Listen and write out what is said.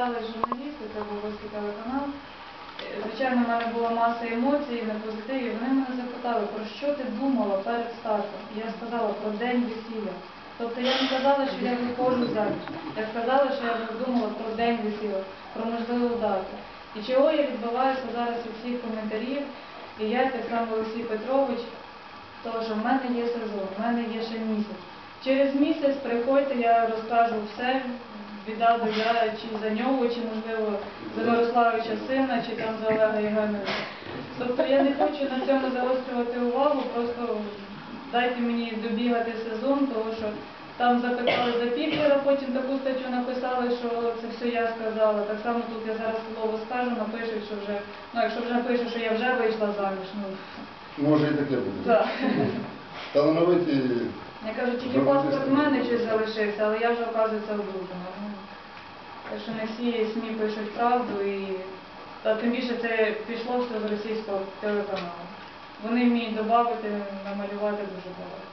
Журналісти, це був Руський телеканал. Е, Звичайно, в мене була маса емоцій на позитиві. Вони мене запитали, про що ти думала перед стартом? І я сказала про день весілля. Тобто я не казала, що я виходжу заміж. Я сказала, що я думала про день весілля, про можливу дату. І чого я відбиваюся зараз від всіх коментарів, і я, так само Олексій Петрович, тому що в мене є сезон, в мене є ще місяць. Через місяць приходьте, я розкажу все, віддаду я чи за нього, чи можливо за Мирославича сина, чи там за Олега Євгеновича. Тобто я не хочу на цьому загострювати увагу, просто дайте мені добігати сезон, тому що там запитали за Піклера, потім таку статтю написали, що це все я сказала. Так само тут я зараз слово скажу, напишуть, що вже, ну якщо вже напишуть, що я вже вийшла заміж, ну Може і таке буде. так. Талановиті Я кажу, тільки паспорт в мене щось залишився, але я вже, оказується, одружена. Що не всі СМІ пишуть правду і та тим більше це пішло все з російського телеканалу. Вони вміють додати, намалювати дуже багато.